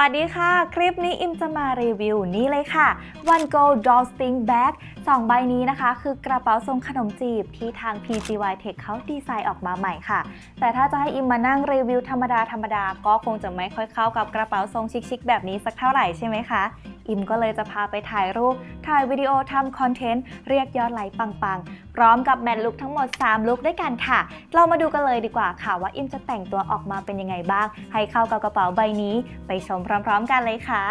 วัสดีค่ะ คลิปนี้อิมจะมารีวิวนี่เลยค่ะ One Go Drawstring Bag สองใบนี้นะคะ คือกระเป๋าทรงขนมจีบที่ทาง PGY Tech เขาดีไซน์ออกมาใหม่ค่ะ แต่ถ้าจะให้อิมมานั่งรีวิวธรรมดาธรรมดาก็คงจะไม่ค่อยเข้ากับกระเป๋าทรงชิคๆแบบนี้สักเท่าไหร่ใช่ไหมคะ อิมก็เลยจะพาไปถ่ายรูป ถ่ายวิดีโอทำคอนเทนต์ เรียกยอดไลค์ปังๆ พร้อมกับแมทลุคทั้งหมด 3 ลุคด้วยกันค่ะ เรามาดูกันเลยดีกว่าค่ะว่าอิมจะแต่งตัวออกมาเป็นยังไงบ้าง ให้เข้ากับกระเป๋าใบนี้ ไปชมพร้อม ๆ กันเลยค่ะ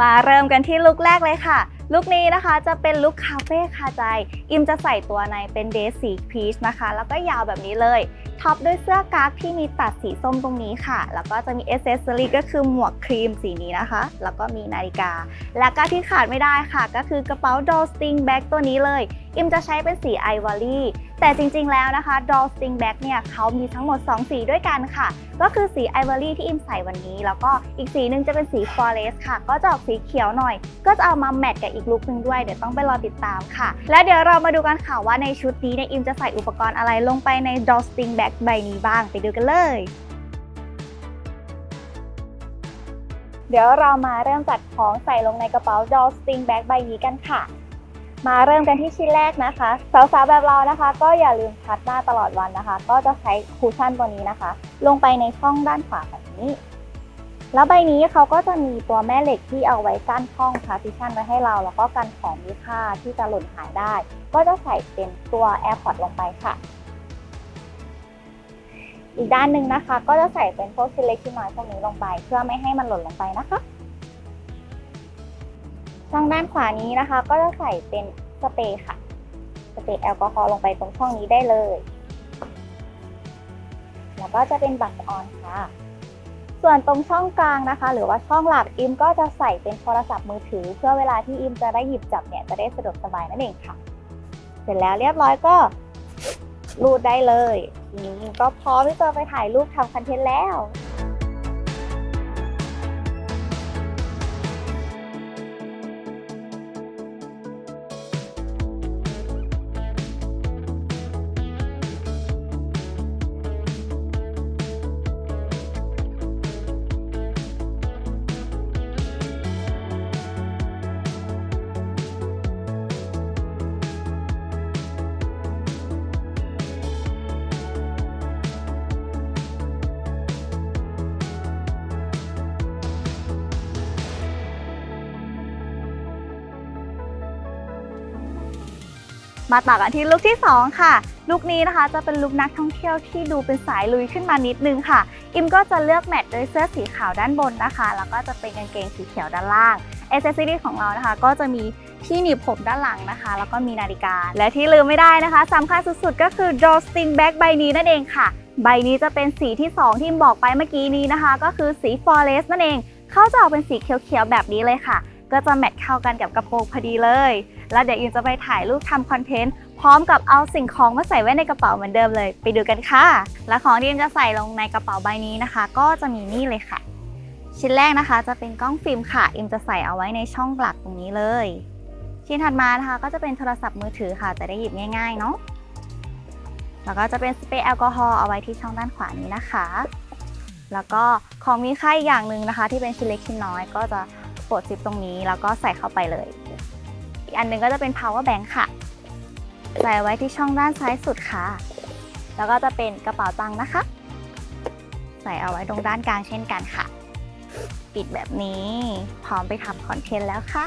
มาเริ่มกันที่ลุคแรกเลยค่ะ ลุคนี้นะคะจะเป็นลุคคาเฟ่คาใจ อิมจะใส่ตัวในเป็นเดรสสีพีชนะคะ แล้วก็ยาวแบบนี้เลย ท็อปด้วยเสื้อกั๊กที่มีตัดสีส้มตรงนี้ค่ะ แล้วก็จะมีเอเซสซอรี่ก็คือหมวกครีมสีนี้นะคะ แล้วก็มีนาฬิกา และก็ที่ขาดไม่ได้ค่ะ ก็คือกระเป๋าดอลสติงแบ็กตัวนี้เลยอิมจะใช้เป็นสีไอวอรี่แต่จริงๆแล้วนะคะดอลสติงแบ็กเนี่ยเขามีทั้งหมด 2 สีด้วยกันค่ะ ก็คือสีไอวอรี่ที่อิมใส่วันนี้ แล้วก็อีกสีหนึ่งจะเป็นสีฟอเรสค่ะ ก็จะออกสีเขียวหน่อย ก็จะเอามาแมทกับอีกลุคหนึ่งด้วย เดี๋ยวต้องไปรอติดตามค่ะ และเดี๋ยวเรามาดูกันค่ะว่าในชุดนี้เนี่ยอิมจะใส่อุปกรณ์อะไรลงไปใน d o l l Sting Bag ใบนี้บ้างไปดูกันเลยเดี๋ยวเรามาเริ่มจัดของใส่ลงในกระเป๋า d o l l Sting Bag ใบนี้กันค่ะ มาเริ่มกันที่ชิ้นแรกนะคะ สาวๆแบบเรานะคะ ก็อย่าลืมพัดหน้าตลอดวันนะคะ ก็จะใช้คูชั่นตัวนี้นะคะ ลงไปในช่องด้านขวาแบบนี้ แล้วใบนี้เขาก็จะมีตัวแม่เหล็กที่เอาไว้กั้นช่อง partition ไว้ให้เรา แล้วก็กันของมีค่าที่จะหล่นหายได้ ก็จะใส่เป็นตัว AirPod ลงไปค่ะ อีกด้านหนึ่งนะคะ ก็จะใส่เป็นพวกชิ้นเล็กชิ้นน้อยพวกนี้ลงไป เพื่อไม่ให้มันหล่นลงไปนะคะ ช่องด้านขวานี้นะคะ ก็จะใส่เป็นสเปรย์ค่ะ สเปรย์แอลกอฮอล์ลงไปตรงช่องนี้ได้เลย แล้วก็จะเป็นบัตรออนค่ะ ส่วนตรงช่องกลางนะคะ หรือว่าช่องหลักอิมก็จะใส่เป็นโทรศัพท์มือถือ เพื่อเวลาที่อิมจะได้หยิบจับเนี่ยจะได้สะดวกสบายนั่นเองค่ะ เสร็จแล้วเรียบร้อยก็รูดได้เลยทีนี้ก็พร้อมที่จะไปถ่ายรูปทำคอนเทนต์แล้ว มาต่อกันที่ลุคที่ 2 ค่ะ ลุคนี้นะคะจะเป็นลุคนักท่องเที่ยวที่ดูเป็นสายลุยขึ้นมานิดนึงค่ะ อิมก็จะเลือกแมทด้วยเสื้อสีขาวด้านบนนะคะ แล้วก็จะเป็นกางเกงสีเขียวด้านล่างเอเซซิรี่ของเรานะคะ ก็จะมีที่หนีบผมด้านหลังนะคะ แล้วก็มีนาฬิกา และที่ลืมไม่ได้นะคะสำคัญสุดๆ ก็คือ drawstring bag ใบนี้นั่นเองค่ะ ใบนี้จะเป็นสีที่ 2 ที่บอกไปเมื่อกี้นี้นะคะ ก็คือสี forest นั่นเอง เขาจะออกเป็นสีเขียวๆแบบนี้เลยค่ะ ก็จะแมทเข้ากันกับกระโปรงพอดีเลย แล้วเดี๋ยวอิมจะไปถ่ายรูปทำคอนเทนต์พร้อมกับเอาสิ่งของมาใส่ไว้ในกระเป๋าเหมือนเดิมเลย ไปดูกันค่ะ และของที่อิมจะใส่ลงในกระเป๋าใบนี้นะคะ ก็จะมีนี่เลยค่ะ ชิ้นแรกนะคะ จะเป็นกล้องฟิล์มค่ะ อิมจะใส่เอาไว้ในช่องหลักตรงนี้เลย ชิ้นถัดมานะคะ ก็จะเป็นโทรศัพท์มือถือค่ะ จะได้หยิบง่ายๆเนาะแล้วก็จะเป็นสเปรย์แอลกอฮอล์เอาไว้ที่ช่องด้านขวานี้นะคะ แล้วก็ของมีค่าอีกอย่างหนึ่งนะคะ ที่เป็นชิ้นเล็กชิ้นน้อยก็จะ ปลดซิปตรงนี้แล้วก็ใส่เข้าไปเลย อีกอันหนึงก็จะเป็น power bank ค่ะ ใส่ไว้ที่ช่องด้านซ้ายสุดค่ะ แล้วก็จะเป็นกระเป๋าตังค์นะคะ ใส่เอาไว้ตรงด้านกลางเช่นกันค่ะ ปิดแบบนี้พร้อมไปทำคอนเทนต์แล้วค่ะ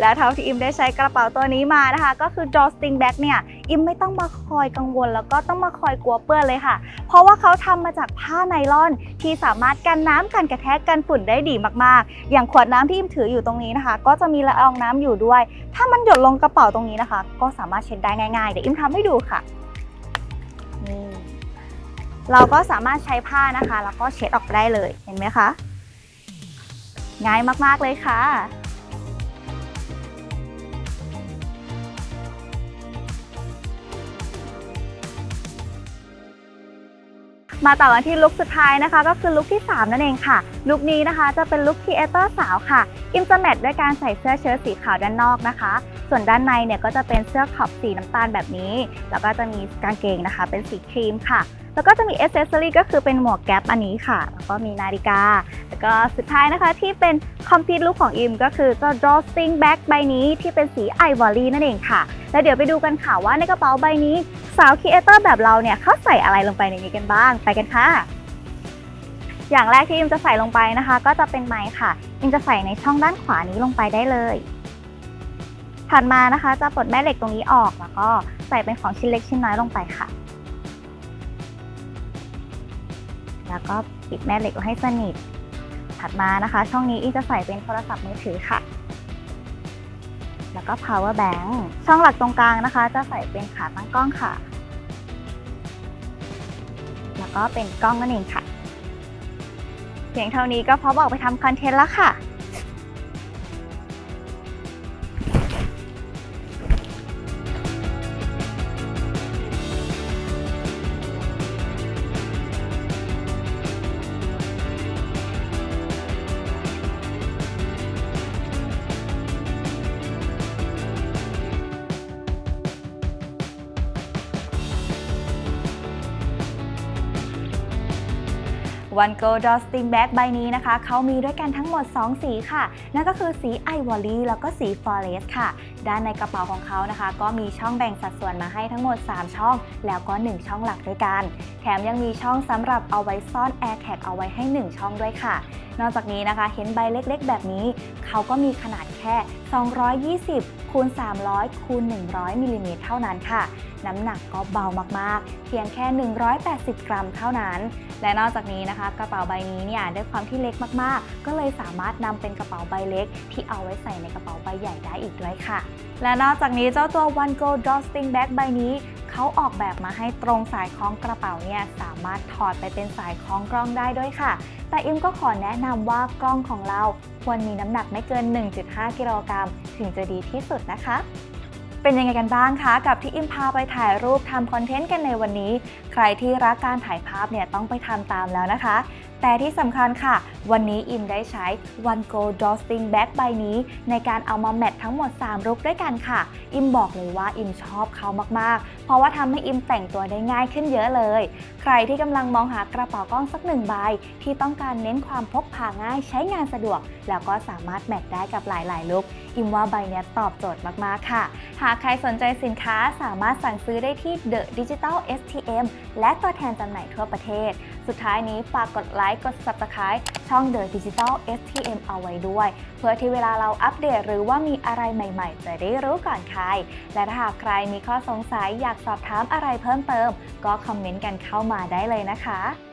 แล้วเท่าที่อิมได้ใช้กระเป๋าตัวนี้มานะคะ ก็คือ drawstring bag เนี่ย อิมไม่ต้องมาคอยกังวล แล้วก็ต้องมาคอยกลัวเปื้อนเลยค่ะ เพราะว่าเขาทำมาจากผ้าไนลอนที่สามารถกันน้ำกันกระแทกกันฝุ่นได้ดีมากๆ อย่างขวดน้ำที่อิมถืออยู่ตรงนี้นะคะ ก็จะมีละอองน้ำอยู่ด้วย ถ้ามันหยดลงกระเป๋าตรงนี้นะคะ ก็สามารถเช็ดได้ง่ายๆเดี๋ยวอิมทำให้ดูค่ะนี่เราก็สามารถใช้ผ้านะคะ แล้วก็เช็ดออกได้เลยเห็นไหมคะง่ายมากๆเลยค่ะ มาต่อกันที่ลุคสุดท้ายนะคะ ก็คือลุคที่ 3 นั่นเองค่ะ ลุคนี้นะคะจะเป็นลุคครีเอเตอร์สาวค่ะ อิมจะแมทด้วยการใส่เสื้อเชิ้ตสีขาวด้านนอกนะคะ ส่วนด้านในเนี่ยก็จะเป็นเสื้อขอบสีน้ำตาลแบบนี้ แล้วก็จะมีกางเกงนะคะ เป็นสีครีมค่ะ แล้วก็จะมีเอเซสซอรี่ก็คือเป็นหมวกแก๊ปอันนี้ค่ะ แล้วก็มีนาฬิกา แล้วก็สุดท้ายนะคะที่เป็นคอมพลีทลุคของอิมก็คือเจ้า drawstring bag ใบนี้ที่เป็นสีไอวอรี่นั่นเองค่ะ แล้วเดี๋ยวไปดูกันค่ะว่าในกระเป๋าใบนี้ สาวครีเอเตอร์แบบเราเนี่ยเขาใส่อะไรลงไปในนี้กันบ้าง ไปกันค่ะ อย่างแรกที่อิมจะใส่ลงไปนะคะ ก็จะเป็นไม้ค่ะ อิมจะใส่ในช่องด้านขวานี้ลงไปได้เลยถัดมานะคะจะปลดแม่เหล็กตรงนี้ออกแล้วก็ใส่เป็นของชิ้นเล็กชิ้นน้อยลงไปค่ะ แล้วก็ปิดแม่เหล็กไว้ให้สนิท ถัดมานะคะ ช่องนี้อิมจะใส่เป็นโทรศัพท์มือถือค่ะ แล้วก็ power bank ช่องหลักตรงกลางนะคะ จะใส่เป็นขาตั้งกล้องค่ะ แล้วก็เป็นกล้องนั่นเองค่ะ เพียงเท่านี้ก็พร้อมออกไปทำคอนเทนต์แล้วค่ะ One Go Dusting Bag ใบนี้นะคะ เขามีด้วยกันทั้งหมด 2 สีค่ะ นั่นก็คือสี Ivory แล้วก็สี Forest ค่ะ ด้านในกระเป๋าของเขานะคะ ก็มีช่องแบ่งสัดส่วนมาให้ทั้งหมด 3 ช่อง แล้วก็ 1 ช่องหลักด้วยกัน แถมยังมีช่องสำหรับเอาไว้ซ่อน Air Tag เอาไว้ให้ 1 ช่องด้วยค่ะ นอกจากนี้นะคะ เห็นใบเล็กๆ แบบนี้ เขาก็มีขนาดแค่ 220คูณ300คูณ100มิลลิเมตรเท่านั้นค่ะน้ำหนักก็เบามากๆ เพียงแค่ 180 กรัมเท่านั้น และนอกจากนี้นะคะ กระเป๋าใบนี้เนี่ยด้วยความที่เล็กมากๆ ก็เลยสามารถนำเป็นกระเป๋าใบเล็ก ที่เอาไว้ใส่ในกระเป๋าใบใหญ่ได้อีกด้วยค่ะและนอกจากนี้เจ้าตัว One Go Drawstring Bag ใบนี้เขาออกแบบมาให้ตรงสายคล้องกระเป๋าเนี่ยสามารถถอดไปเป็นสายคล้องกล้องได้ด้วยค่ะ แต่อิมก็ขอแนะนำว่ากล้องของเราควรมีน้ำหนักไม่เกิน 1.5 กิโลกรัมถึงจะดีที่สุดนะคะเป็นยังไงกันบ้างคะ กับที่อิมพาไปถ่ายรูปทำคอนเทนต์กันในวันนี้ ใครที่รักการถ่ายภาพเนี่ยต้องไปทำตามแล้วนะคะ แต่ที่สำคัญค่ะ วันนี้อิมได้ใช้ One Go Dusting Bag ใบนี้ ในการเอามาแมททั้งหมด3รุกด้วยกันค่ะ อิมบอกเลยว่าอิมชอบเขามากๆ เพราะว่าทำให้อิมแต่งตัวได้ง่ายขึ้นเยอะเลย ใครที่กำลังมองหากระเป๋ากล้องสักหนึ่งใบ ที่ต้องการเน้นความพกพาง่ายใช้งานสะดวก แล้วก็สามารถแมทได้กับหลายๆลุคอิมว่าใบนี้ตอบโจทย์มากๆค่ะ หากใครสนใจสินค้าสามารถสั่งซื้อได้ที่ The Digital STM และตัวแทนจำหน่ายทั่วประเทศ สุดท้ายนี้ฝากกดไลค์ กด Subscribe ช่อง The Digital STM เอาไว้ด้วย เพื่อที่เวลาเราอัปเดตหรือว่ามีอะไรใหม่ๆ จะได้รู้ก่อนใคร และถ้าหากใครมีข้อสงสัยอยากสอบถามอะไรเพิ่มเติม ก็คอมเมนต์กันเข้ามาได้เลยนะคะ